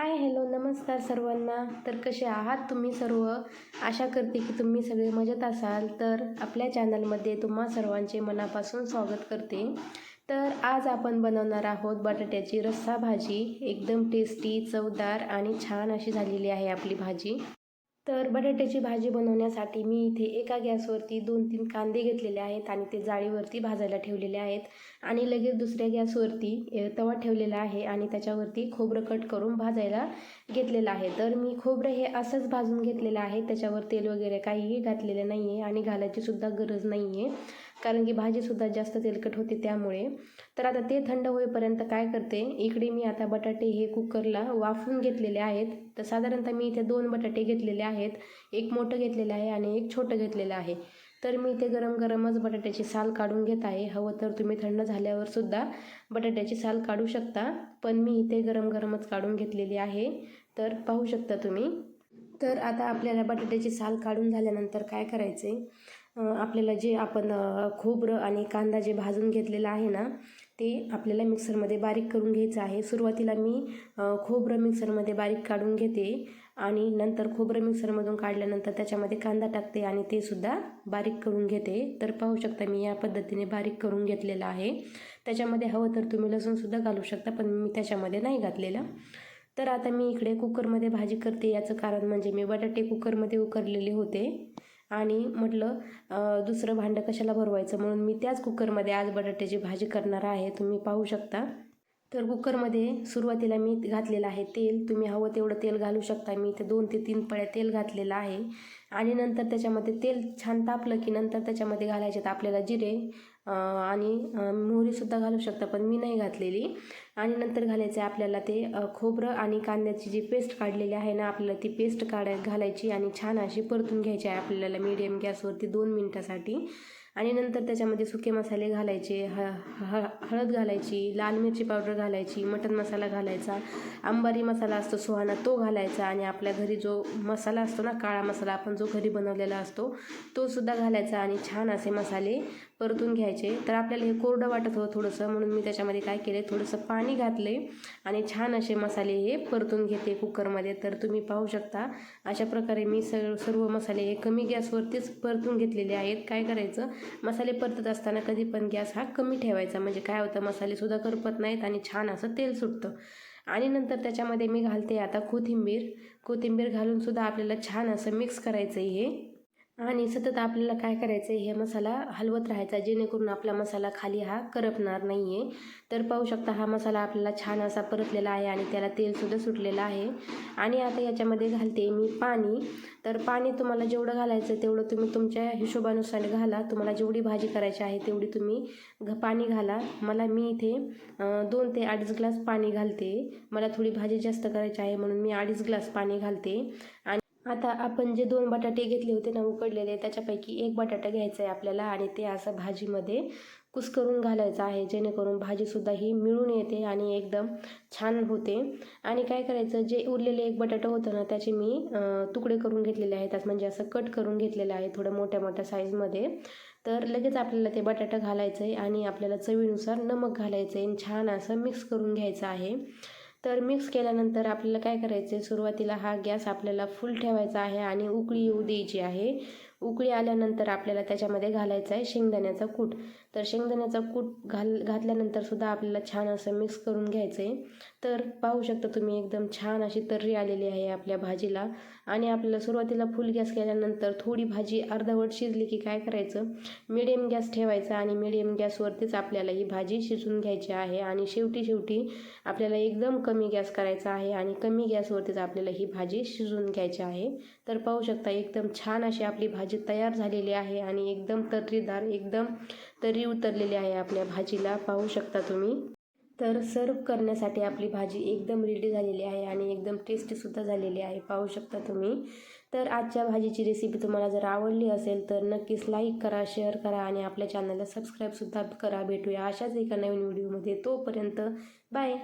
Hi hello नमस्कार सर्वांना. तर कसे आहात तुम्ही सर्व? आशा करते की तुम्ही सगळे मजेत असाल. तर आपल्या चॅनलमध्ये तुम्हा सर्वांचे मनापासून स्वागत करते. तर आज आपण बनवणार आहोत बटाट्याची रस्सा भाजी. एकदम टेस्टी चवदार आणि छान अशी झालेली आहे आपली भाजी. तर बटाट्याची भाजी बनवण्यासाठी मी इथे एका गॅसवरती दोन तीन कांदे घेतलेले आहेत आणि ते जाळीवरती भाजायला ठेवलेले आहेत. आणि लगेच दुसऱ्या गॅसवरती तवा ठेवलेला आहे आणि त्याच्यावरती खोबरं कट करून भाजायला घेतलेलं आहे. तर मी खोबरं हे असंच भाजून घेतलेलं आहे. त्याच्यावर तेल वगैरे काहीही घातलेलं नाही आहे आणि घालायची सुद्धा गरज नाही आहे कारण की भाजीसुद्धा जास्त तेलकट होते त्यामुळे. तर आता ते थंड होईपर्यंत काय करते इकडे मी आता बटाटे हे कुकरला वाफवून घेतलेले आहेत. तर साधारणतः मी इथे दोन बटाटे घेतलेले आहेत. एक मोठं घेतलेलं आहे आणि एक छोटं घेतलेलं आहे. तर मी इथे गरम गरमच बटाट्याची साल काढून घेत आहे. हवं तर तुम्ही थंड झाल्यावर सुद्धा बटाट्याची साल काढू शकता. पण मी इथे गरम गरमच काढून घेतलेली आहे. तर पाहू शकता तुम्ही. तर आता आपल्याला बटाट्याची साल काढून झाल्यानंतर काय करायचे? आपल्याला जे आपण खोबरं आणि कांदा जे भाजून घेतलेला आहे ना ते आपल्याला मिक्सरमध्ये बारीक करून घ्यायचं आहे. सुरुवातीला मी खोबरं मिक्सरमध्ये बारीक काढून घेते आणि नंतर खोबरं मिक्सरमधून काढल्यानंतर त्याच्यामध्ये कांदा टाकते आणि ते सुद्धा बारीक करून घेते. तर पाहू शकता मी या पद्धतीने बारीक करून घेतलेलं आहे. त्याच्यामध्ये हवं तर तुम्ही लसूणसुद्धा घालू शकता पण मी त्याच्यामध्ये नाही घातलेलं. तर आता मी इकडे कुकरमध्ये भाजी करते. याचं कारण म्हणजे मी बटाटे कुकरमध्ये उकरलेले होते. आणि म्हटलं दुसरं भांडं कशाला भरवायचं? म्हणून मी त्याच कुकरमध्ये आज बटाट्याची भाजी करणार आहे. तुम्ही पाहू शकता. तर कुकरमध्ये सुरुवातीला मी घातलेलं आहे तेल. तुम्ही हवं तेवढं तेल घालू शकता. मी इथे दोन ते तीन पळ्या तेल घातलेलं आहे. आणि नंतर त्याच्यामध्ये तेल छान तापलं की नंतर त्याच्यामध्ये घालायचे आपल्याला जिरे. आणि मोहरीसुद्धा घालू शकता पण मी नाही घातलेली. आणि नंतर घालायचं आहे आपल्याला ते खोबरं आणि कांद्याची जी पेस्ट काढलेली आहे ना आपल्याला ती पेस्ट काढाय घालायची आणि छान अशी परतून घ्यायची आहे आपल्याला मीडियम गॅसवरती दोन मिनटासाठी. आणि नंतर त्याच्यामध्ये सुके मसाले घालायचे ह ह हळद घालायची लाल मिरची पावडर घालायची मटन मसाला घालायचा अंबारी मसाला असतो सुहाना तो घालायचा आणि आपल्या घरी जो मसाला असतो ना काळा मसाला आपण जो घरी बनवलेला असतो तो सुद्धा घालायचा आणि छान असे मसाले परतून घ्यायचे. तर आपल्याला हे कोरडं वाटत होतं थोडंसं म्हणून मी त्याच्यामध्ये काय केलं थोडंसं पाणी घातले आणि छान असे मसाले हे परतून घेते कुकरमध्ये. तर तुम्ही पाहू शकता अशा प्रकारे मी सर्व सर्व मसाले हे कमी गॅसवरतीच परतून घेतलेले आहेत. काय करायचं मसाले परतत असताना कधी पण गॅस हा कमी ठेवायचा. म्हणजे काय होतं मसालेसुद्धा करपत नाहीत आणि छान असं तेल सुटतं. आणि नंतर त्याच्यामध्ये मी घालते आता कोथिंबीर. कोथिंबीर घालूनसुद्धा आपल्याला छान असं मिक्स करायचं हे. आणि सतत आपल्याला काय करायचं आहे हे मसाला हलवत राहायचा जेणेकरून आपला मसाला खाली हा करपणार नाही आहे तर पाहू शकता हा मसाला आपल्याला छान असा परतलेला आहे आणि त्याला तेलसुद्धा सुटलेलं आहे. आणि आता याच्यामध्ये घालते मी पाणी. तर पाणी तुम्हाला जेवढं घालायचं तेवढं तुम्ही तुमच्या हिशोबानुसार घाला. तुम्हाला जेवढी भाजी करायची आहे तेवढी तुम्ही घ पाणी घाला. मला मी इथे दोन ते अडीच ग्लास पाणी घालते. मला थोडी भाजी जास्त करायची आहे म्हणून मी अडीच ग्लास पाणी घालते. आणि आता आपण जे दोन बटाटे घेतले होते ना उकडलेले त्याच्यापैकी एक बटाटा घ्यायचा आहे आपल्याला आणि ते असं भाजीमध्ये कुस्करून घालायचं आहे जेणेकरून भाजीसुद्धा ही मिळून येते आणि एकदम छान होते. आणि काय करायचं जे उरलेले एक बटाटा होतं ना त्याचे मी तुकडे करून घेतलेले आहेत. म्हणजे असं कट करून घेतलेलं आहे थोडं मोठ्या मोठ्या साईजमध्ये. तर लगेच आपल्याला ते बटाटा घालायचं आहे आणि आपल्याला चवीनुसार नमक घालायचं आहे छान असं मिक्स करून घ्यायचं आहे. तर मिक्स केल्यानंतर आपल्याला काय करायचं आहे सुरुवातीला हा गॅस आपल्याला फुल ठेवायचा आहे आणि उकळी येऊ द्यायची आहे. उकळी आल्यानंतर आपल्याला त्याच्यामध्ये घालायचं आहे शेंगदाण्याचा कूट. तर शेंगदाण्याचा कूट घाल घातल्यानंतर सुद्धा आपल्याला छान असं मिक्स करून घ्यायचं आहे तर पाहू शकता तुम्ही एकदम छान अशी तर्री आलेली आहे आपल्या भाजीला. आणि आपल्याला सुरुवातीला फुल गॅस केल्यानंतर थोडी भाजी अर्धवट शिजली की काय करायचं? मिडियम गॅस ठेवायचा आणि मिडियम गॅसवरतीच आपल्याला ही भाजी शिजून घ्यायची आहे. आणि शेवटी शेवटी आपल्याला एकदम कमी गॅस करायचा आहे आणि कमी गॅसवरतीच आपल्याला ही भाजी शिजून घ्यायची आहे. तर पाहू शकता एकदम छान अशी आपली भाजी तयार झालेली आहे आणि एकदम तर्रीदार एकदम तर्री उतरलेली आहे आपल्या भाजीला. पाहू शकता तुम्ही. तर सर्व करण्यासाठी आपली भाजी एकदम रेडी झालेली आहे आणि एकदम टेस्टीसुद्धा झालेली आहे. पाहू शकता तुम्ही. तर आजच्या भाजीची रेसिपी तुम्हाला जर आवडली असेल तर नक्कीच लाईक करा शेअर करा आणि आपल्या चॅनलला सबस्क्राईबसुद्धा करा. भेटूया अशाच एका नवीन व्हिडिओमध्ये तोपर्यंत बाय